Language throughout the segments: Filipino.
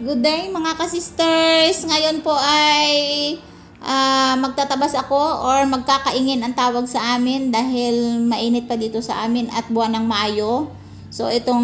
Good day mga kasisters! Ngayon po ay ah, magtatabas ako or magkakaingin ang tawag sa amin dahil mainit pa dito sa amin at buwan ng Mayo. So itong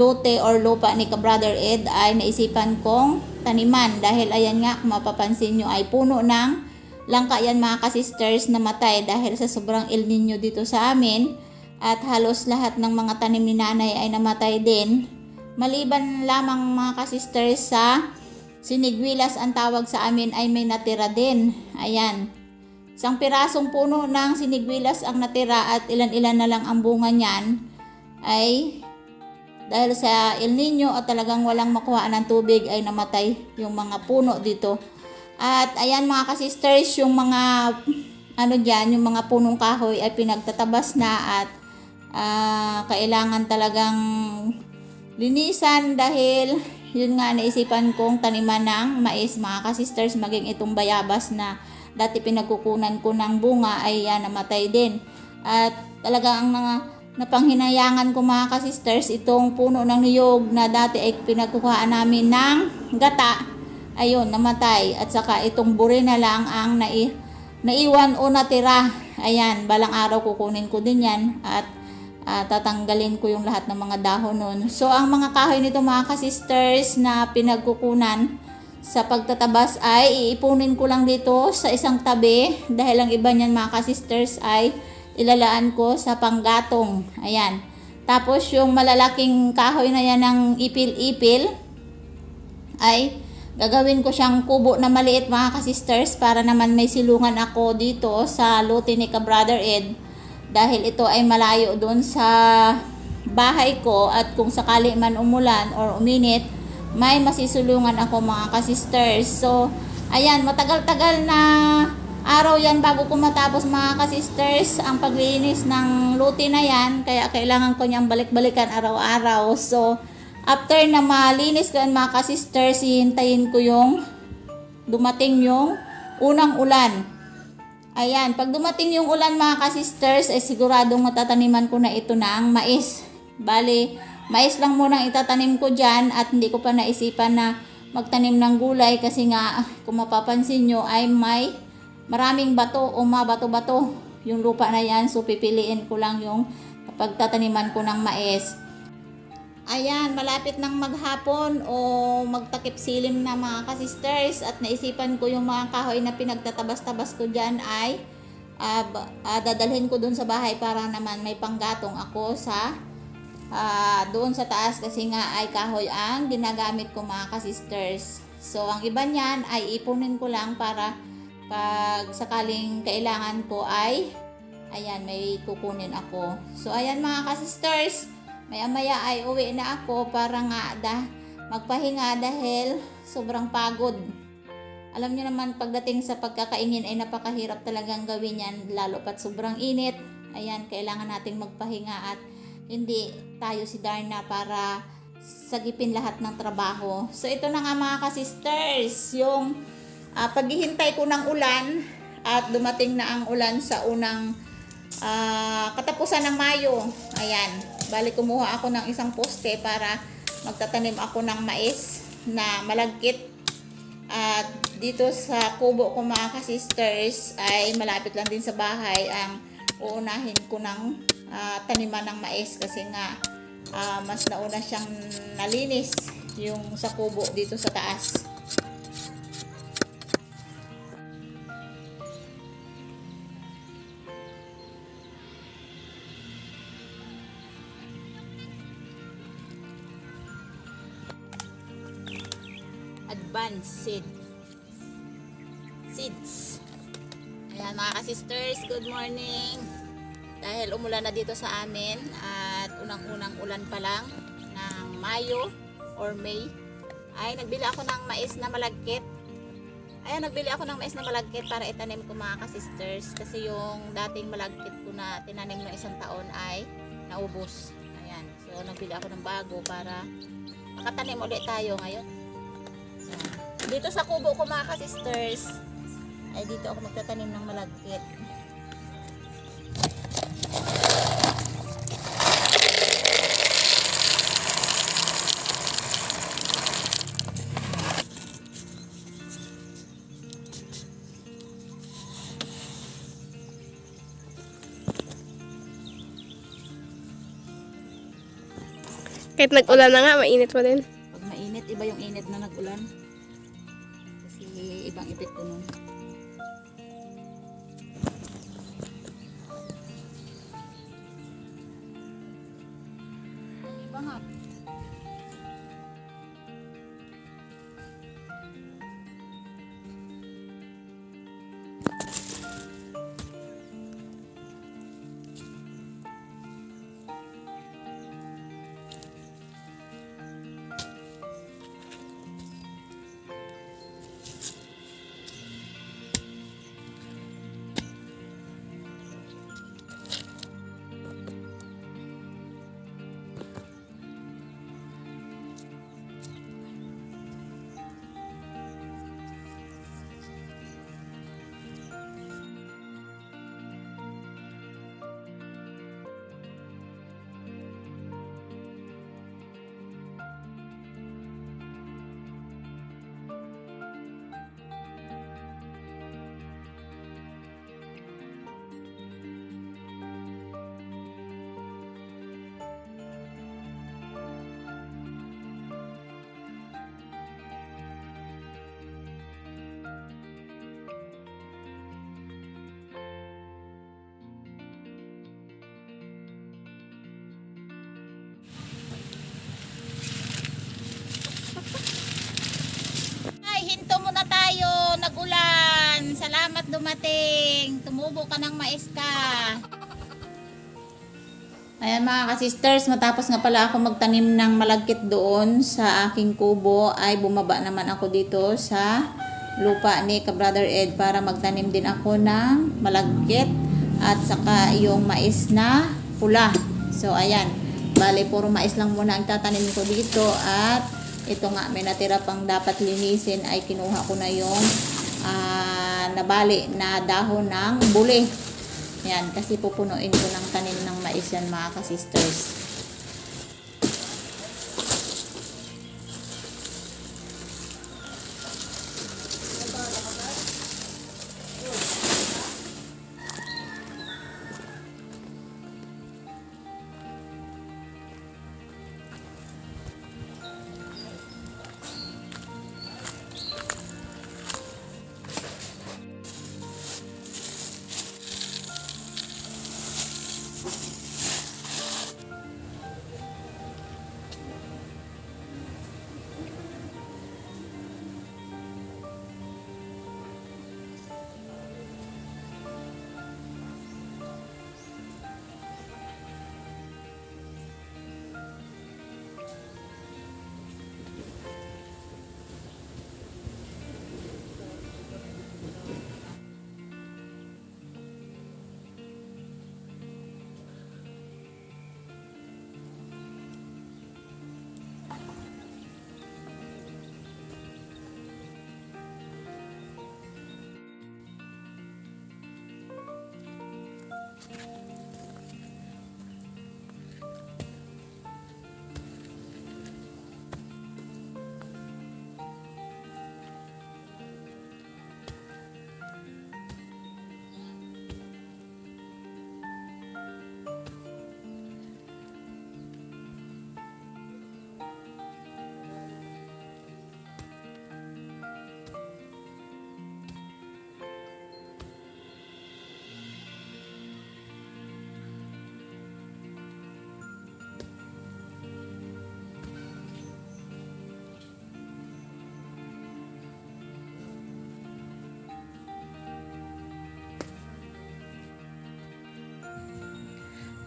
lote or lupa ni ka Brother Ed ay naisipan kong taniman dahil ayan nga kung mapapansin nyo ay puno ng langka yan mga kasisters na matay dahil sa sobrang El Nino dito sa amin at halos lahat ng mga tanim ni nanay ay namatay din Maliban lamang mga kasisters sa sinigwilas ang tawag sa amin ay may natira din. Ayan. Isang pirasong puno ng sinigwilas ang natira at ilan-ilan na lang ang bunga niyan ay dahil sa El Nino at talagang walang makuha ng tubig ay namatay yung mga puno dito. At ayan mga kasisters, yung mga ano diyan, yung mga punong kahoy ay pinagtatabas na at ah, kailangan talagang linisan dahil yun nga naisipan kong taniman ng mais. Mga kasisters maging itong bayabas na dati pinagkukunan ko ng bunga ay yan namatay din. At talaga ang mga napanghinayangan ko mga kasisters itong puno ng niyog na dati ay pinagkukuhaan namin ng gata ayun namatay. At saka itong buri na lang ang nai, naiwan o natira. Ayan balang araw kukunin ko din yan. At ah, tatanggalin ko yung lahat ng mga dahon nun. So, ang mga kahoy nito mga kasisters na pinagkukunan sa pagtatabas ay iipunin ko lang dito sa isang tabi dahil ang iba niyan mga kasisters ay ilalaan ko sa panggatong. Ayan. Tapos yung malalaking kahoy na yan ng ipil-ipil ay gagawin ko siyang kubo na maliit mga kasisters para naman may silungan ako dito sa lote ni ka Brother Ed dahil ito ay malayo doon sa bahay ko at kung sakali man umulan or uminit, may masisulungan ako mga kasisters. So, ayan, matagal-tagal na araw yan bago ko matapos mga kasisters ang paglinis ng luti na yan. Kaya kailangan ko niyang balik-balikan araw-araw. So, after na malinis ko yan mga kasisters, hihintayin ko yung dumating yung unang ulan. Ayan, pag dumating yung ulan mga kasisters, ay siguradong matataniman ko na ito ng mais. Bali, mais lang muna itatanim ko dyan at hindi ko pa naisipan na magtanim ng gulay kasi nga, kung mapapansin nyo, ay may maraming bato o mabato-bato yung lupa na yan. So, pipiliin ko lang yung pagtataniman ko ng mais. Ayan, malapit ng maghapon o magtakip silim na mga kasisters at naisipan ko yung mga kahoy na pinagtatabas-tabas ko dyan ay uh, uh, dadalhin ko dun sa bahay para naman may panggatong ako sa uh, doon sa taas kasi nga ay kahoy ang ginagamit ko mga kasisters. So, ang iba niyan ay ipunin ko lang para pag sakaling kailangan ko ay ayan, may kukunin ako. So, ayan mga kasisters, Maya-maya ay uwi na ako para nga dah magpahinga dahil sobrang pagod. Alam niyo naman pagdating sa pagkakaingin ay napakahirap talagang gawin yan lalo pat sobrang init. Ayan, kailangan nating magpahinga at hindi tayo si Darna para sagipin lahat ng trabaho. So ito na nga mga kasisters, yung uh, paghihintay ko ng ulan at dumating na ang ulan sa unang uh, katapusan ng Mayo. Ayan, Bali, kumuha ako ng isang poste para magtatanim ako ng mais na malagkit. At dito sa kubo ko mga ka-sisters ay malapit lang din sa bahay ang uunahin ko ng uh, taniman ng mais kasi nga uh, mas nauna siyang nalinis yung sa kubo dito sa taas. Ayan mga ka-sisters, good morning. Dahil umulan na dito sa amin at unang-unang ulan pa lang ng Mayo or May ay nagbili ako ng mais na malagkit. Ayan, nagbili ako ng mais na malagkit para itanim ko mga ka-sisters kasi yung dating malagkit ko na tinanim ng isang taon ay naubos. Ayan, so nagbili ako ng bago para makatanim ulit tayo ngayon. Dito sa kubo ko mga ka-sisters, ay dito ako magtatanim ng malagkit Kahit nag-ulan na nga, mainit pa din. Iba nga. Ay, Dumating. Tumubo ka ng mais ka. Ayan mga ka-sisters, matapos nga pala ako magtanim ng malagkit doon sa aking kubo, ay bumaba naman ako dito sa lupa ni ka-brother Ed para magtanim din ako ng malagkit at saka yung mais na pula. So ayan, bale puro mais lang muna ang tatanim ko dito at ito nga may natira pang dapat linisin ay kinuha ko na yung ah, nabali na dahon ng buli. Yan, kasi pupunuin ko ng tanim ng mais yan mga ka-sisters.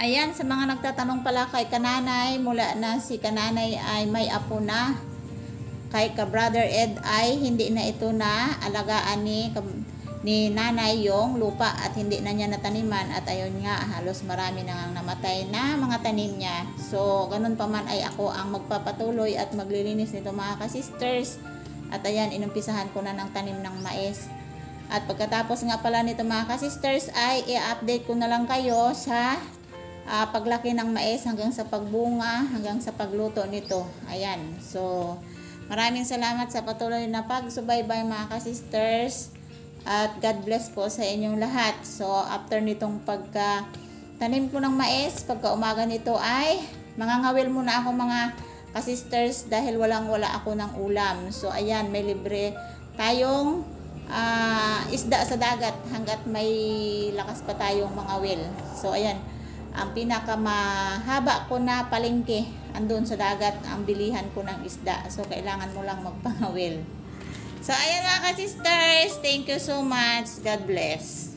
Ayan, sa mga nagtatanong pala kay Kananay, mula na si Kananay ay may apo na. Kay ka Brother Ed ay hindi na ito na alagaan ni, ni nanay yung lupa at hindi na niya nataniman at ayun nga halos marami na ngang namatay na mga tanim niya. So, ganun pa man ay ako ang magpapatuloy at maglilinis nito mga ka-sisters. At ayan, inumpisahan ko na ng tanim ng mais. At pagkatapos nga pala nito mga ka-sisters ay i-update ko na lang kayo sa ah, paglaki ng mais hanggang sa pagbunga, hanggang sa pagluto nito. Ayan. So, maraming salamat sa patuloy na pagsubaybay mga ka-sisters. At God bless po sa inyong lahat. So, after nitong pagka tanim ko ng mais, pagka umaga nito ay Mangangawil muna ako mga kasisters dahil walang wala ako ng ulam. So ayan, may libre tayong ah, isda sa dagat hanggat may lakas pa tayong mangawil. So ayan, ang pinakamahaba ko na palengke andun sa dagat ang bilihan ko ng isda. So kailangan mo lang magpangawil. So ayan mga ka-sisters, thank you so much. God bless.